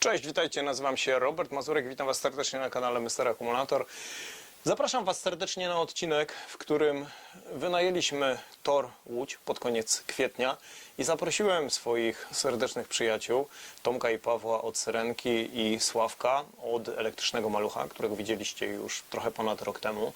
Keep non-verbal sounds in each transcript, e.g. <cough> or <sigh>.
Cześć, witajcie, nazywam się Robert Mazurek, witam Was serdecznie na kanale Mr. Akumulator. Zapraszam Was serdecznie na odcinek, w którym wynajęliśmy tor Łódź pod koniec kwietnia i zaprosiłem swoich serdecznych przyjaciół Tomka i Pawła od Syrenki i Sławka od Elektrycznego Malucha, którego widzieliście już trochę ponad rok temu.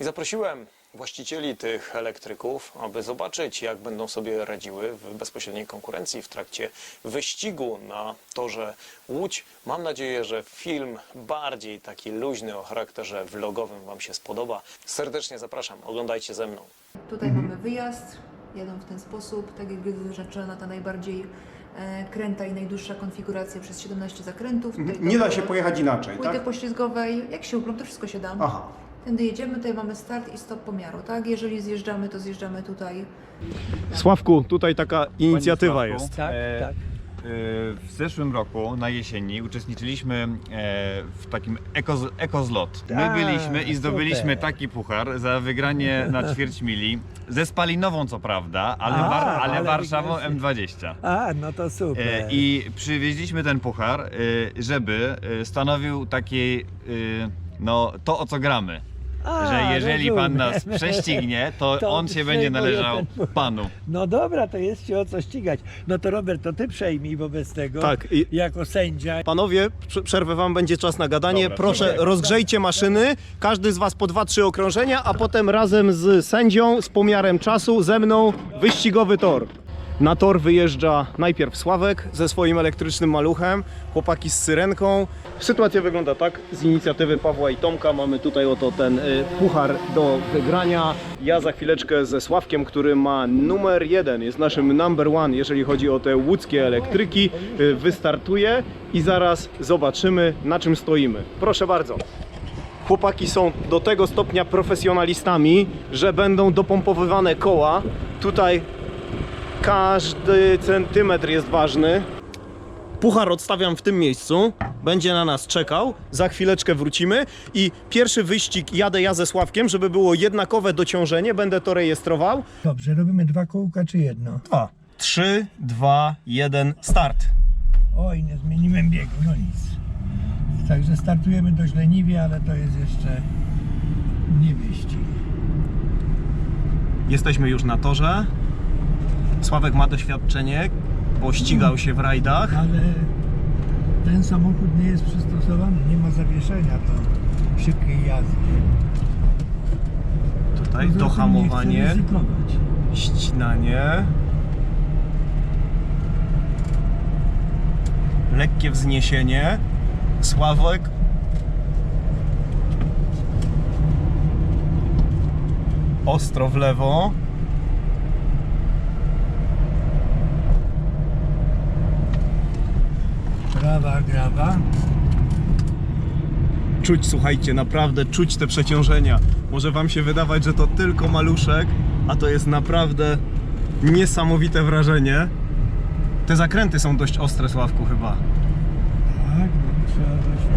I zaprosiłem właścicieli tych elektryków, aby zobaczyć, jak będą sobie radziły w bezpośredniej konkurencji w trakcie wyścigu na torze Łódź. Mam nadzieję, że film bardziej taki luźny o charakterze vlogowym Wam się spodoba. Serdecznie zapraszam, oglądajcie ze mną. Tutaj mamy wyjazd, jadą w ten sposób, tak jak wyznaczona ta najbardziej e, kręta i najdłuższa konfiguracja przez 17 zakrętów. Tutaj Nie da się pojechać inaczej, Płyty tak? poślizgowej, jak się uprą, to wszystko się da. Aha. Tędy jedziemy, tutaj mamy start i stop pomiaru, tak? Jeżeli zjeżdżamy, to zjeżdżamy tutaj. Sławku, tutaj taka inicjatywa Panie jest. Sławku, Tak, e, tak. e, W zeszłym roku na jesieni uczestniczyliśmy e, w takim eko- ekozlot. My Tak, byliśmy i zdobyliśmy super. taki puchar za wygranie na ćwierć mili. Ze spalinową co prawda, ale, A, war, ale ale Warszawą wygraliście. M20. A, no to super. E, I przywieźliśmy ten puchar, e, żeby e, stanowił taki, e, no to o co gramy. A, że jeżeli pan rozumiem. nas prześcignie, to, To on się będzie przejmuje należał ten panu. No dobra, to jest się o co ścigać. No to Robert, to ty przejmij wobec tego, Tak, i- jako sędzia. Panowie, prze- przerwę wam, będzie czas na gadanie. Dobra, Proszę, dobra. rozgrzejcie maszyny. Każdy z was po dwa, trzy okrążenia, a potem razem z sędzią, z pomiarem czasu, ze mną wyścigowy tor. Na tor wyjeżdża najpierw Sławek ze swoim elektrycznym maluchem, chłopaki z syrenką. Sytuacja wygląda tak, z inicjatywy Pawła i Tomka mamy tutaj oto ten y, puchar do wygrania. Ja za chwileczkę ze Sławkiem, który ma numer jeden, jest naszym number one, jeżeli chodzi o te łódzkie elektryki, y, wystartuję i zaraz zobaczymy na czym stoimy. Proszę bardzo. Chłopaki są do tego stopnia profesjonalistami, że będą dopompowywane koła. Tutaj każdy centymetr jest ważny. Puchar odstawiam w tym miejscu, będzie na nas czekał, za chwileczkę wrócimy i pierwszy wyścig jadę ja ze Sławkiem, żeby było jednakowe dociążenie, będę to rejestrował. Dobrze, robimy dwa kółka czy jedno? Dwa, trzy, dwa, jeden, start. Oj, nie zmieniłem biegu, no nic. Także startujemy dość leniwie, ale to jest jeszcze nie wyścig. Jesteśmy już na torze. Sławek ma doświadczenie, bo ścigał się w rajdach. Ale ten samochód nie jest przystosowany, nie ma zawieszenia do szybkiej jazdy. Tutaj Poza tym nie dohamowanie, chcę ryzykować. ścinanie. Lekkie wzniesienie. Sławek. Ostro w lewo. Prawa, grawa. Czuć, słuchajcie, naprawdę czuć te przeciążenia. Może Wam się wydawać, że to tylko maluszek, a to jest naprawdę niesamowite wrażenie. Te zakręty są dość ostre, Sławku, chyba. Tak, bo trzeba właśnie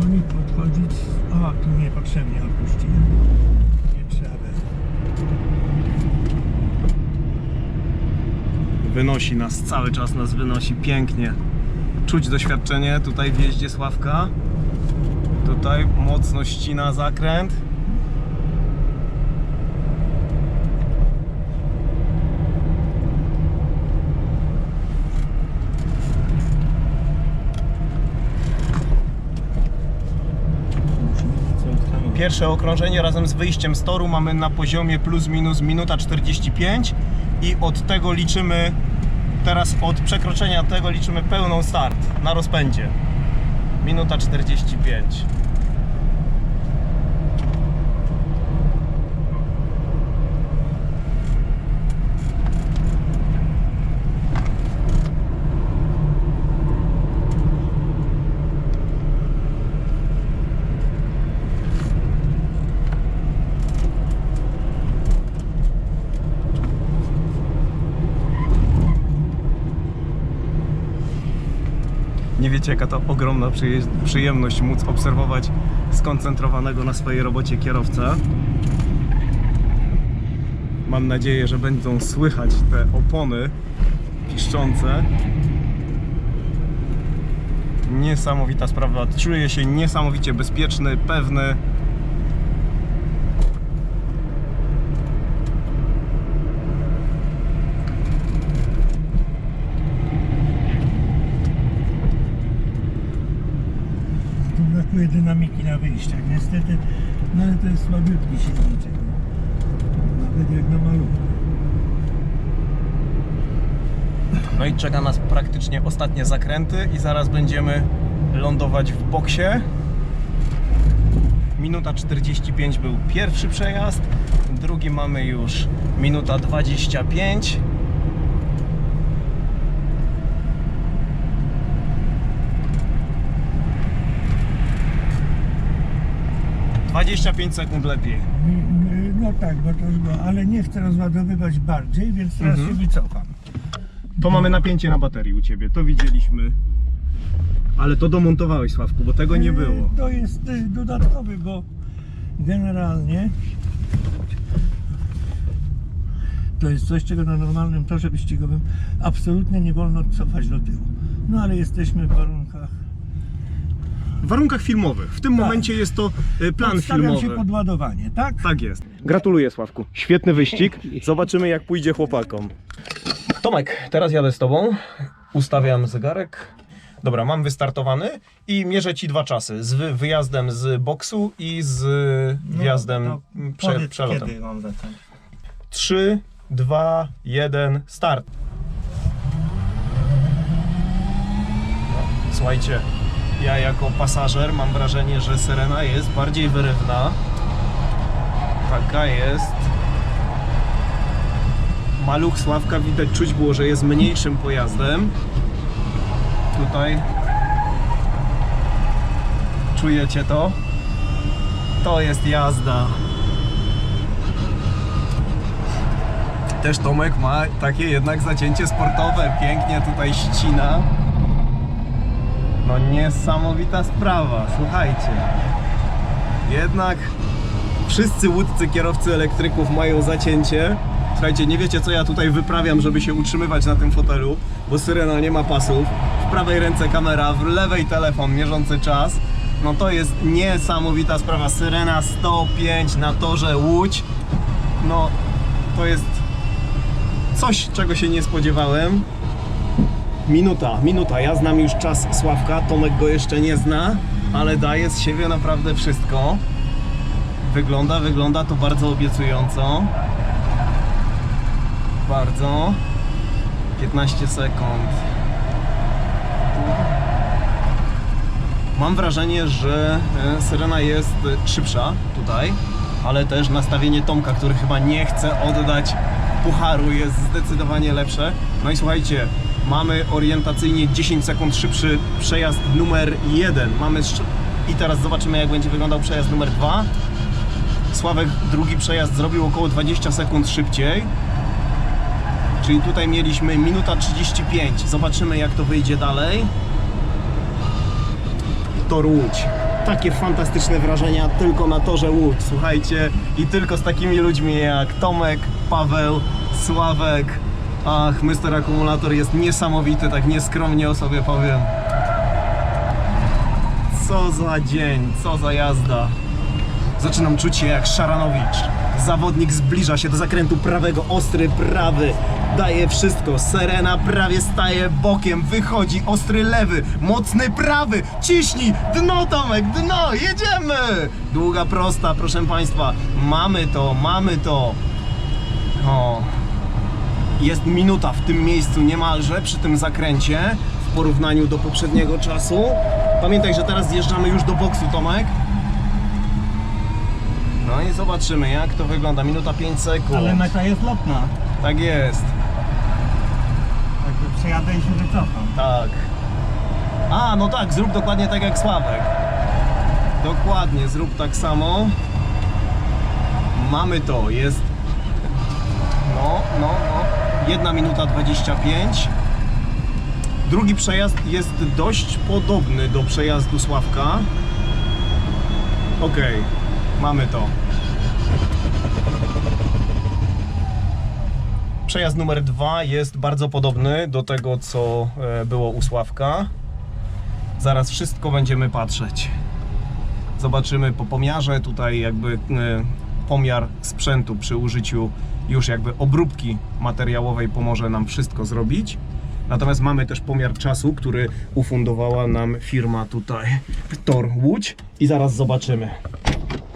do nich podchodzić. O, tu niepotrzebnie odpuściłem. Nie trzeba. Wynosi nas, cały czas nas wynosi pięknie. Czuć doświadczenie tutaj w jeździe Sławka. Tutaj mocno ścina zakręt. Pierwsze okrążenie razem z wyjściem z toru mamy na poziomie plus minus minuta 45 i od tego liczymy teraz od przekroczenia tego liczymy pełną start na rozpędzie. Minuta 45. Nie wiecie, jaka to ogromna przyje- przyjemność móc obserwować skoncentrowanego na swojej robocie kierowcę. Mam nadzieję, że będą słychać te opony piszczące. Niesamowita sprawa. Czuję się niesamowicie bezpieczny, pewny. Tu brakuje dynamiki na wyjściach. Niestety, no ale to jest słabiutki silniczek. Nawet jak na maluchu. No i czeka nas praktycznie ostatnie zakręty i zaraz będziemy lądować w boksie. Minuta 45 był pierwszy przejazd, drugi mamy już minuta 25. Dwadzieścia pięć sekund lepiej. No tak, bo to już było, ale nie chcę rozładowywać bardziej, więc teraz Mhm. się wycofam. To mamy napięcie na baterii u Ciebie, to widzieliśmy. Ale to domontowałeś Sławku, bo tego nie E, było. To jest dodatkowy, bo generalnie to jest coś, czego na normalnym torze wyścigowym absolutnie nie wolno cofać do tyłu. No ale jesteśmy w warunkach. W warunkach filmowych. W tym Tak. momencie jest to y, plan Podstawiam filmowy. się pod ładowanie, tak? Tak jest. Gratuluję Sławku. Świetny wyścig. <laughs> Zobaczymy jak pójdzie chłopakom. Tomek, teraz jadę z tobą. Ustawiam zegarek. Dobra, mam wystartowany i mierzę ci dwa czasy. Z wy- wyjazdem z boksu i z wjazdem No, prze, powiedz, przelotem. Kiedy mam zacząć? 3, 2, 1, start. No, słuchajcie, ja jako pasażer mam wrażenie, że syrena jest bardziej wyrywna. Taka jest. Maluch Sławka widać, czuć było, że jest mniejszym pojazdem. Tutaj czujecie to? To jest jazda. Też Tomek ma takie jednak zacięcie sportowe, pięknie tutaj ścina. No niesamowita sprawa, słuchajcie. Jednak wszyscy łódcy kierowcy elektryków mają zacięcie. Słuchajcie, nie wiecie co ja tutaj wyprawiam, żeby się utrzymywać na tym fotelu, bo syrena nie ma pasów. W prawej ręce kamera, w lewej telefon mierzący czas. No to jest niesamowita sprawa. Syrena 105 na torze Łódź. No to jest coś, czego się nie spodziewałem. Minuta, minuta. Ja znam już czas Sławka, Tomek go jeszcze nie zna, ale daje z siebie naprawdę wszystko. Wygląda, wygląda to bardzo obiecująco. Bardzo. 15 sekund. Mam wrażenie, że e, Syrena jest szybsza tutaj, ale też nastawienie Tomka, który chyba nie chce oddać pucharu jest zdecydowanie lepsze. No i słuchajcie, mamy orientacyjnie 10 sekund szybszy przejazd numer 1. Mamy i teraz zobaczymy jak będzie wyglądał przejazd numer 2. Sławek drugi przejazd zrobił około 20 sekund szybciej. Czyli tutaj mieliśmy minuta 35. Zobaczymy jak to wyjdzie dalej. Tor Łódź. Takie fantastyczne wrażenia tylko na torze Łódź, słuchajcie. I tylko z takimi ludźmi jak Tomek, Paweł, Sławek. Ach, Mr. Akumulator jest niesamowity, tak nieskromnie o sobie powiem. Co za dzień, co za jazda. Zaczynam czuć się jak Szaranowicz. Zawodnik zbliża się do zakrętu prawego, ostry prawy. Daje wszystko. Serena prawie staje bokiem. Wychodzi ostry lewy, mocny prawy. Ciśnij! Dno, Tomek, dno! Jedziemy! Długa prosta, proszę Państwa. Mamy to, mamy to. O. Jest minuta w tym miejscu niemalże przy tym zakręcie w porównaniu do poprzedniego czasu. Pamiętaj, że teraz zjeżdżamy już do boksu, Tomek. No i zobaczymy jak to wygląda. Minuta 5 sekund. Ale meta jest lotna. Tak jest, Także przejadę i się wycofam. tak. A, no tak, zrób dokładnie tak jak Sławek. Dokładnie, zrób tak samo. Mamy to, jest. No, no, no. Jedna minuta 25. Drugi przejazd jest dość podobny do przejazdu Sławka. Okej, mamy to. Przejazd numer dwa jest bardzo podobny do tego, co e, było u Sławka. Zaraz wszystko będziemy patrzeć. Zobaczymy po pomiarze tutaj jakby e, pomiar sprzętu przy użyciu już jakby obróbki materiałowej pomoże nam wszystko zrobić. Natomiast mamy też pomiar czasu, który ufundowała nam firma tutaj Tor Łódź i zaraz zobaczymy.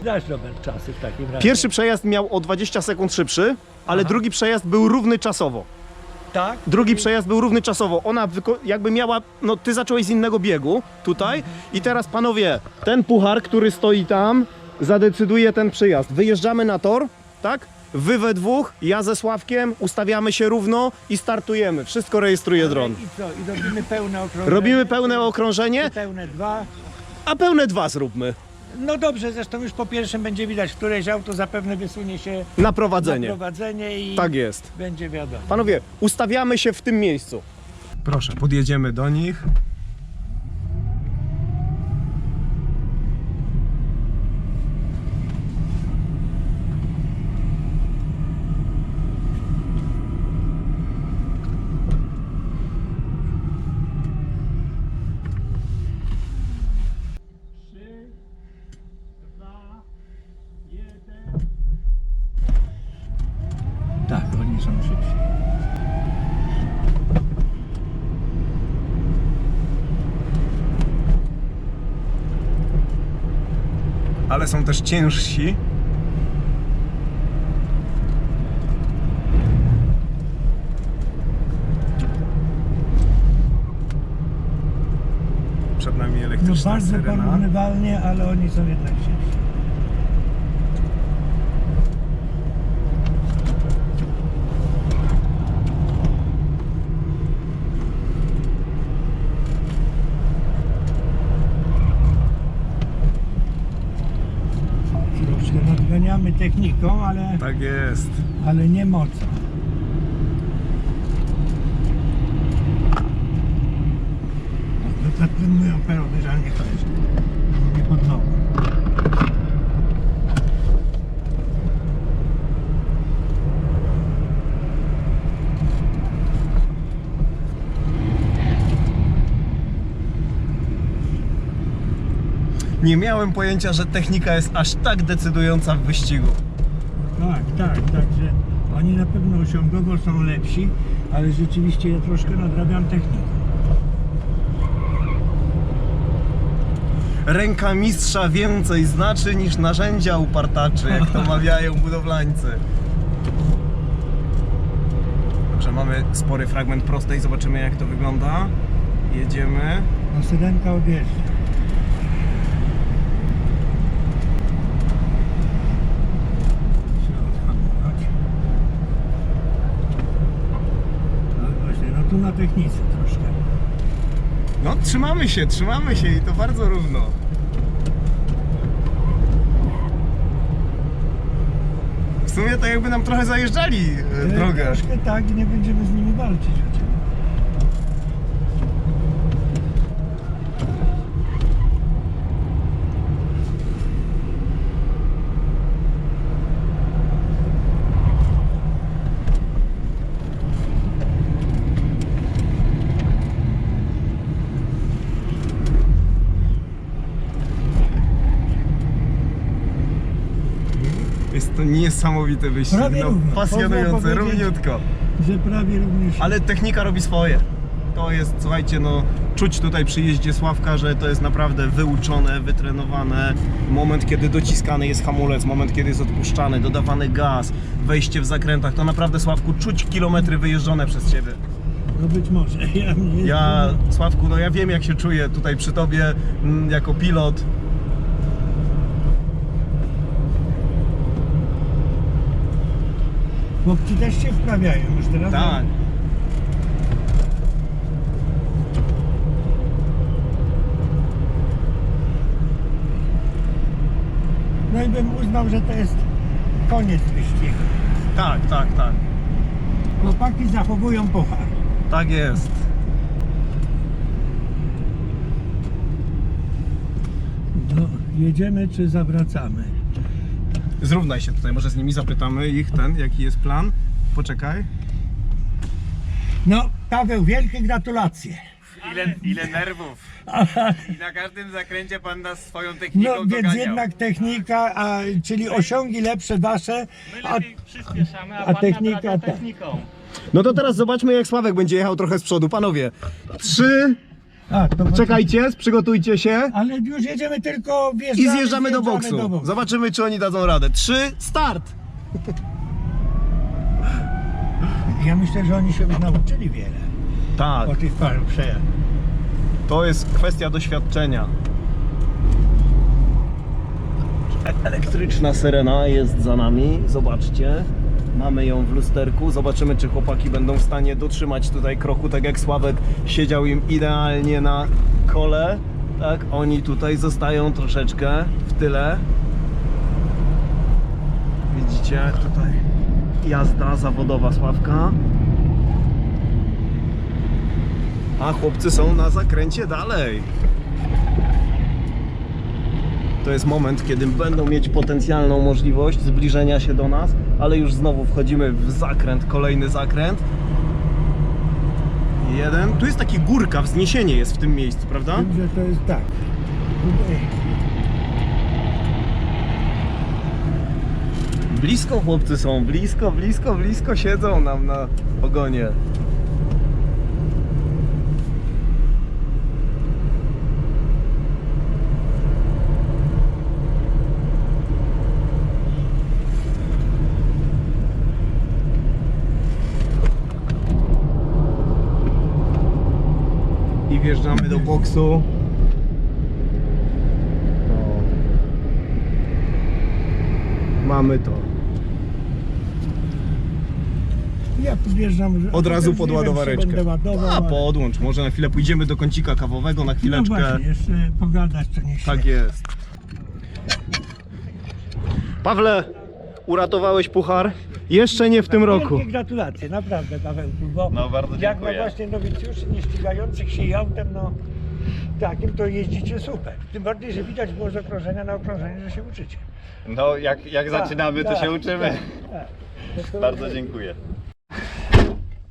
Dasz Robert czasy w takim razie. Pierwszy przejazd miał o 20 sekund szybszy, ale drugi przejazd był równy czasowo. Tak? Drugi przejazd był równy czasowo. Ona jakby miała, no ty zacząłeś z innego biegu tutaj i teraz panowie, ten puchar, który stoi tam, zadecyduje ten przyjazd. Wyjeżdżamy na tor, tak? Wy we dwóch, ja ze Sławkiem, ustawiamy się równo i startujemy. Wszystko rejestruje dron. I co? I robimy pełne okrążenie? Robimy pełne okrążenie, I pełne dwa. a pełne dwa zróbmy No dobrze, zresztą już po pierwszym będzie widać, któreś auto zapewne wysunie się na na prowadzenie. prowadzenie i Tak jest. będzie wiadomo. Panowie, ustawiamy się w tym miejscu. Proszę, podjedziemy do nich. Tak, oni są szybsi. Ale są też ciężsi. Przed nami No elektryczna bardzo syrena. porównywalnie, ale oni są jednak szybsi. Troszkę techniką, ale, Tak jest. ale nie mocą. No tak moją perony, że nie chodzi. Nie pod nogą. Nie miałem pojęcia, że technika jest aż tak decydująca w wyścigu. Tak, tak, także oni na pewno osiągowo są lepsi, ale rzeczywiście ja troszkę nadrabiam technikę. Ręka mistrza więcej znaczy niż narzędzia upartaczy, jak to <laughs> mawiają budowlańcy. Dobrze, mamy spory fragment prostej, zobaczymy jak to wygląda. Jedziemy. No syrenka odjeżdża. Trzeba odhamować. No właśnie, no technice troszkę. No trzymamy się, trzymamy się i to bardzo równo. W sumie to jakby nam trochę zajeżdżali e, E, drogę. Troszkę tak i nie będziemy z nimi walczyć oczywiście. Jest to niesamowity wyścig, Prawie no równo. pasjonujący, Można powiedzieć- równiutko. Że prawie również... Ale technika robi swoje. To jest, słuchajcie, no czuć tutaj przy jeździe Sławka, że to jest naprawdę wyuczone, wytrenowane. Moment, kiedy dociskany jest hamulec, moment, kiedy jest odpuszczany, dodawany gaz, wejście w zakrętach, to naprawdę Sławku czuć kilometry wyjeżdżone przez Ciebie. No być może. <laughs> Ja, nie Ja, Sławku, no ja wiem jak się czuję tutaj przy Tobie mm, jako pilot. Chłopcy też się wprawiają już teraz. Tak. No i bym uznał, że to jest koniec wyścigu. Tak, tak, tak. Chłopaki zachowują puchar. Tak jest. No, jedziemy czy zawracamy? Zrównaj się tutaj, może z nimi zapytamy ich ten, jaki jest plan. Poczekaj. No, Paweł, wielkie gratulacje. Ile, ile nerwów. I na każdym zakręcie pan nas swoją techniką No więc doganiał. jednak technika, a, czyli osiągi lepsze wasze, a, przyspieszamy, a technika tak. No to teraz zobaczmy, jak Sławek będzie jechał trochę z przodu. Panowie, trzy, To czekajcie, przygotujcie się Ale już jedziemy tylko i wjeżdżamy, zjeżdżamy do wjeżdżamy boksu. Zobaczymy, czy oni dadzą radę. Trzy, start! Ja myślę, że oni się już nauczyli wiele Tak, po tych paru przejazdach. to jest kwestia doświadczenia. Elektryczna syrena jest za nami, zobaczcie. Mamy ją w lusterku. Zobaczymy, czy chłopaki będą w stanie dotrzymać tutaj kroku, tak jak Sławek siedział im idealnie na kole. Tak, oni tutaj zostają troszeczkę w tyle. Widzicie, tutaj jazda zawodowa Sławka. A chłopcy są na zakręcie dalej. To jest moment, kiedy będą mieć potencjalną możliwość zbliżenia się do nas, ale już znowu wchodzimy w zakręt, kolejny zakręt. Jeden. Tu jest taki górka, wzniesienie jest w tym miejscu, prawda? Wiem, że to jest tak. Blisko chłopcy są, blisko, blisko, blisko siedzą nam na ogonie. Wjeżdżamy do boksu. No. Mamy to. ja podjeżdżam. że- Od razu też pod nie wiem, czy ładowareczkę. Będę ładował, A ale- podłącz, może na chwilę pójdziemy do kącika kawowego, na No chwileczkę. właśnie, jeszcze pogadać to nie tak jest. Pawle, uratowałeś puchar. Jeszcze nie w tym roku. Wielkie gratulacje, naprawdę Pawełku, bo No, bardzo jak na dziękuję. właśnie nowicjuszy nie ścigających się autem, no takim to jeździcie super. Tym bardziej, że widać było z okrążenia na okrążenie, że się uczycie. No jak, jak zaczynamy, to tak, się uczymy. Tak, tak. To- Bardzo dziękuję.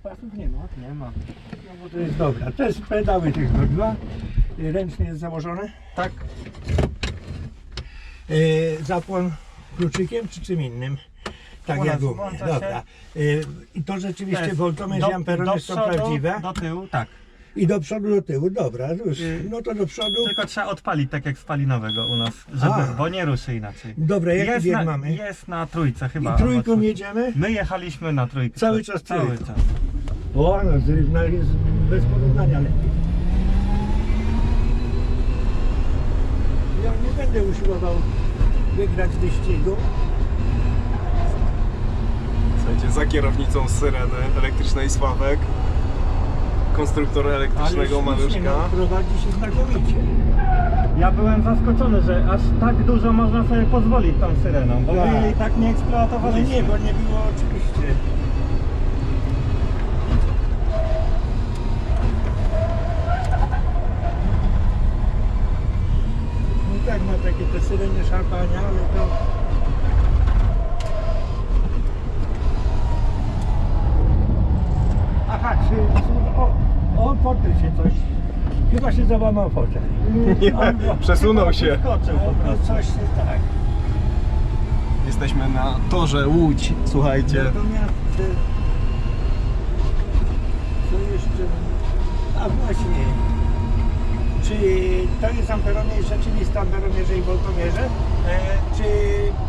Pasów nie ma? Nie ma. No bo to jest dobra. To jest pedały tych dwa. Ręcznie jest założone. Tak. Yy, zapłon kluczykiem czy czym innym? Tak jak u mnie. Dobra. Yy, I to rzeczywiście woltomierz i są przodu, prawdziwe. Do tyłu, tak. I do przodu, do tyłu. Dobra, już. No to do przodu. Tylko trzeba odpalić tak jak spalinowego u nas, żeby, A. bo nie ruszy inaczej. Dobra, jaki jest, bieg na, mamy? jest na trójce chyba. I trójką jedziemy? My jechaliśmy na trójkę. Cały czas Cały trójką. czas. O, no zrywna jest bez porównania lepiej. Ja nie będę usiłował wygrać wyścigu. Za kierownicą syreny elektrycznej Sławek. Konstruktor elektrycznego no, prowadzi się znakomicie. Ja byłem zaskoczony, że aż tak dużo można sobie pozwolić tą syreną, bo Tak. my jej tak nie eksploatowaliśmy. nie, bo nie było oczywiście. No tak, ma takie te syreny szarpania, ale to... Aha, czy... O, o fotel się coś... Chyba się załamał fotel. Nie, przesunął się. Skoczył po No, prostu. coś tak. Jesteśmy na torze Łódź, słuchajcie. Natomiast e, co jeszcze? A właśnie, czy to jest amperomierz, rzeczywisty amperomierze i woltomierze? E, Czy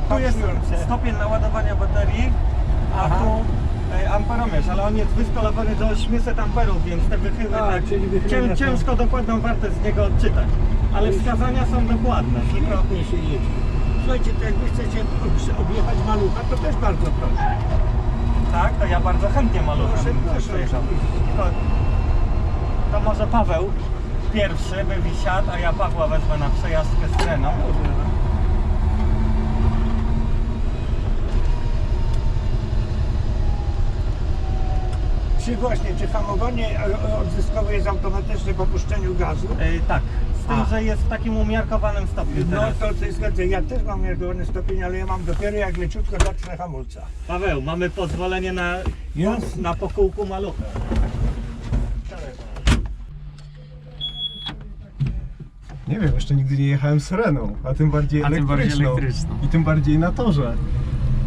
Tu jest stopień naładowania baterii, a Aha. tu e, amperomierz, ale on jest wyskalowany do 800 amperów, więc te wychyły A, tak, czyli wychylenia cię, są- ciężko dokładną wartość z niego odczytać. Ale wskazania są dokładne, Świetnie się jedzie. Słuchajcie, to jak wy chcecie ob- objechać malucha, to też bardzo proszę. tak, to ja bardzo chętnie maluchem Proszę, proszę. Tylko to może Paweł pierwszy by wysiadł, a ja Pawła wezmę na przejażdżkę z treną. Czy właśnie, czy hamowanie e, odzyskowe jest automatyczne po puszczeniu gazu? E, tak, z tym, A. że jest w takim umiarkowanym stopniu No teraz. to coś zgadzę. Ja też mam umiarkowany stopień, ale ja mam dopiero jak leciutko zacznę hamulca. Paweł, mamy pozwolenie na, Jasne. na pokółku malucha. Nie wiem, jeszcze nigdy nie jechałem syreną, a tym bardziej A tym bardziej elektryczną. elektryczną. I tym bardziej na torze.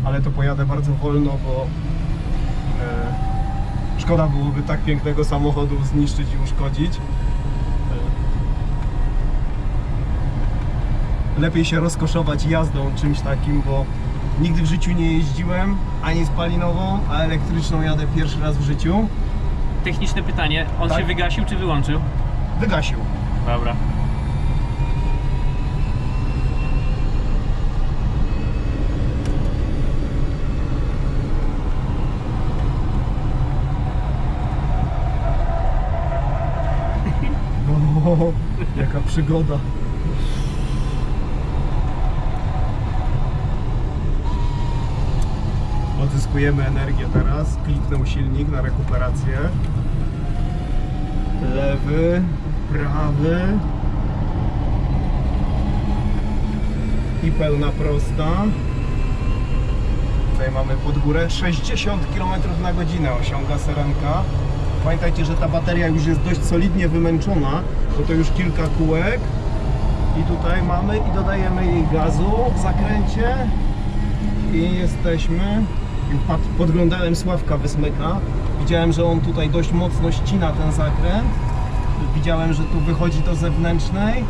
Ale to pojadę bardzo wolno, bo e, szkoda byłoby tak pięknego samochodu zniszczyć i uszkodzić. Lepiej się rozkoszować jazdą czymś takim, bo nigdy w życiu nie jeździłem ani spalinową, a elektryczną jadę pierwszy raz w życiu. Techniczne pytanie, on Tak. się wygasił czy wyłączył? Wygasił. Dobra. <laughs> O, jaka przygoda. Odzyskujemy energię teraz. Kliknął silnik na rekuperację. Lewy, prawy. I pełna prosta. Tutaj mamy pod górę 60 km na godzinę osiąga serenka. Pamiętajcie, że ta bateria już jest dość solidnie wymęczona, bo to już kilka kółek. I tutaj mamy i dodajemy jej gazu w zakręcie. I jesteśmy. Podglądałem Sławka Wysmyka. Widziałem, że on tutaj dość mocno ścina ten zakręt. Widziałem, że tu wychodzi do zewnętrznej.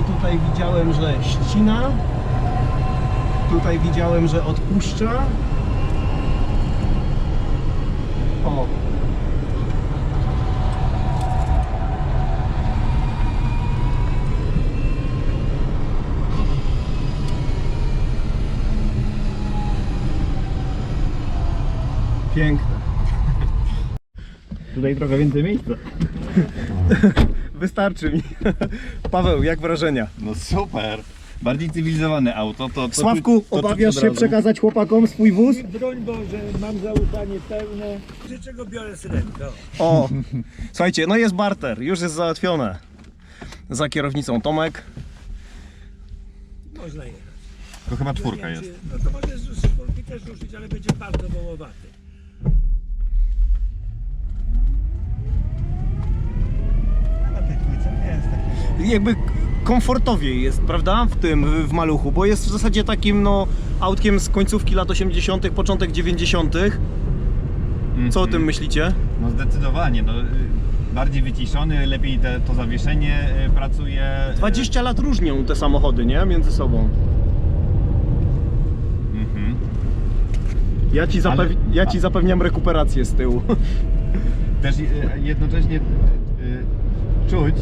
I tutaj widziałem, że ścina. Tutaj widziałem, że odpuszcza. O, Piękne. Tutaj trochę więcej miejsca. <laughs> Wystarczy mi. <laughs> Paweł, jak wrażenia? No super. Bardziej cywilizowane auto, to... to Sławku, to- to obawiasz się przekazać chłopakom swój wóz? Broń Boże, mam zaufanie pełne. Z czego biorę syrenkę? O, słuchajcie, no jest barter, już jest załatwione. Za kierownicą Tomek. Można jechać. To chyba czwórka jest. No to może z czwórki też ruszyć, ale będzie bardzo wołowaty. Na tej dwójce nie jest takiego. Jakby komfortowiej jest, prawda, w tym, w- maluchu, bo jest w zasadzie takim, no, autkiem z końcówki lat 80., początek 90. Co o Mhm. tym myślicie? No zdecydowanie, no, bardziej wyciszony, lepiej te, to zawieszenie y, pracuje. y, 20 lat różnią te samochody, nie? Między sobą. Mhm. Ja ci, zapew... Ale- ja ci zapewniam rekuperację z tyłu. Też y, jednocześnie y, czuć,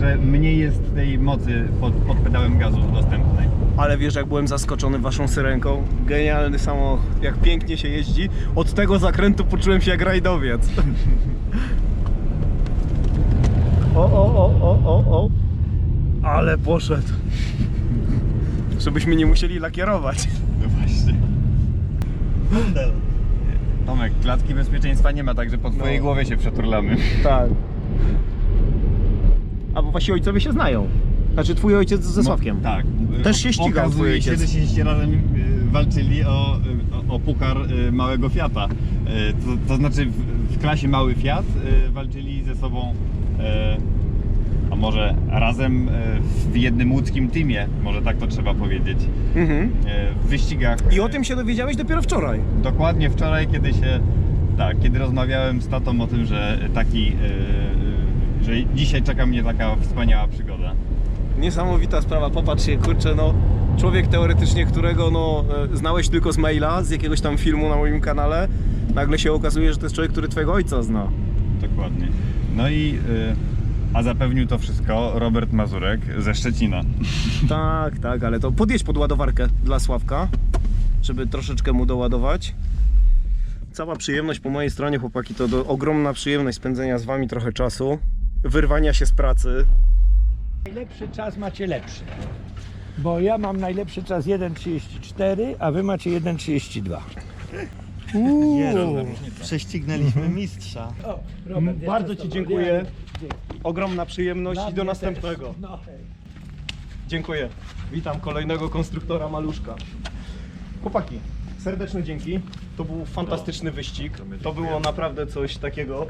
że mniej jest tej mocy pod, pod pedałem gazu dostępnej. Ale wiesz, jak byłem zaskoczony waszą syrenką. Genialny samochód, jak pięknie się jeździ. Od tego zakrętu poczułem się jak rajdowiec. <laughs> O, o, o, o, o, o. Ale poszedł. Żebyśmy nie musieli lakierować. No właśnie. Tomek, klatki bezpieczeństwa nie ma, także po twojej No. głowie się przeturlamy. Tak. A bo wasi ojcowie się znają. Znaczy twój ojciec ze Sławkiem. No, tak. Też się ścigał twój Okazuje się, ojciec. że się razem y, walczyli o, y, o, o puchar y, małego Fiata. Y, To, to znaczy w, w klasie mały Fiat y, walczyli ze sobą y, a może razem y, w jednym łódzkim teamie, może tak to trzeba powiedzieć, Mhm. y, w wyścigach. I o tym się dowiedziałeś dopiero wczoraj. Dokładnie wczoraj, kiedy się, tak, kiedy rozmawiałem z tatą o tym, że taki, y, y, że dzisiaj czeka mnie taka wspaniała przygoda. Niesamowita sprawa, popatrzcie, kurczę, no człowiek teoretycznie, którego no e, znałeś tylko z maila, z jakiegoś tam filmu na moim kanale, nagle się okazuje, że to jest człowiek, który twojego ojca zna. Dokładnie. No i y, a zapewnił to wszystko Robert Mazurek ze Szczecina. <laughs> Tak, tak, ale to podjedź pod ładowarkę dla Sławka, żeby troszeczkę mu doładować. Cała przyjemność po mojej stronie, chłopaki, to do, ogromna przyjemność spędzenia z wami trochę czasu, wyrwania się z pracy. Najlepszy czas macie lepszy. Bo ja mam najlepszy czas 1.34, a wy macie 1.32. Prześcignęliśmy mistrza. O, Robert, ja Bardzo Ci dziękuję. Ogromna przyjemność Dla i do mnie następnego. też. No, hej. Dziękuję. Witam kolejnego konstruktora maluszka. Chłopaki, serdeczne dzięki. To był fantastyczny wyścig. To było naprawdę coś takiego.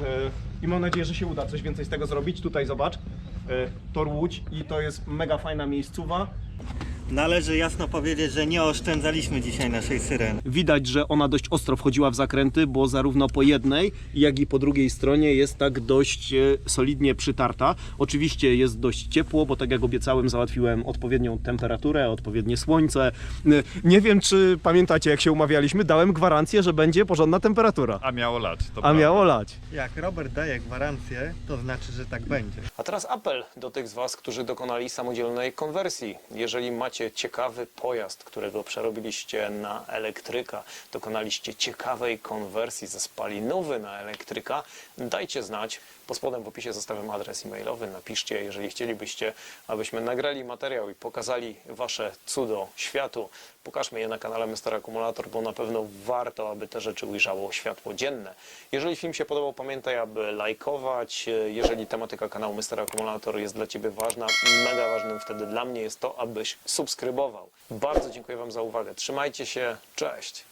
E, i mam nadzieję, że się uda coś więcej z tego zrobić. Tutaj zobacz, y, tor Łódź i to jest mega fajna miejscowa. Należy jasno powiedzieć, że nie oszczędzaliśmy dzisiaj naszej syreny. Widać, że ona dość ostro wchodziła w zakręty, bo zarówno po jednej, jak i po drugiej stronie jest tak dość e, solidnie przytarta. Oczywiście jest dość ciepło, bo tak jak obiecałem, załatwiłem odpowiednią temperaturę, odpowiednie słońce. E, Nie wiem, czy pamiętacie, jak się umawialiśmy, dałem gwarancję, że będzie porządna temperatura. A miało lać. To A prawda. miało lać. Jak Robert daje gwarancję, to znaczy, że tak będzie. A teraz apel do tych z Was, którzy dokonali samodzielnej konwersji. Jeżeli macie ciekawy pojazd, którego przerobiliście na elektryka, dokonaliście ciekawej konwersji ze spalinowy na elektryka, dajcie znać. Pod spodem w opisie zostawiam adres e-mailowy. Napiszcie, jeżeli chcielibyście, abyśmy nagrali materiał i pokazali Wasze cudo światu. Pokażmy je na kanale Mr. Akumulator, bo na pewno warto, aby te rzeczy ujrzało światło dzienne. Jeżeli film się podobał, pamiętaj, aby lajkować. Jeżeli tematyka kanału Mr. Akumulator jest dla Ciebie ważna, mega ważnym wtedy dla mnie jest to, abyś subskrybował. Bardzo dziękuję Wam za uwagę. Trzymajcie się, cześć!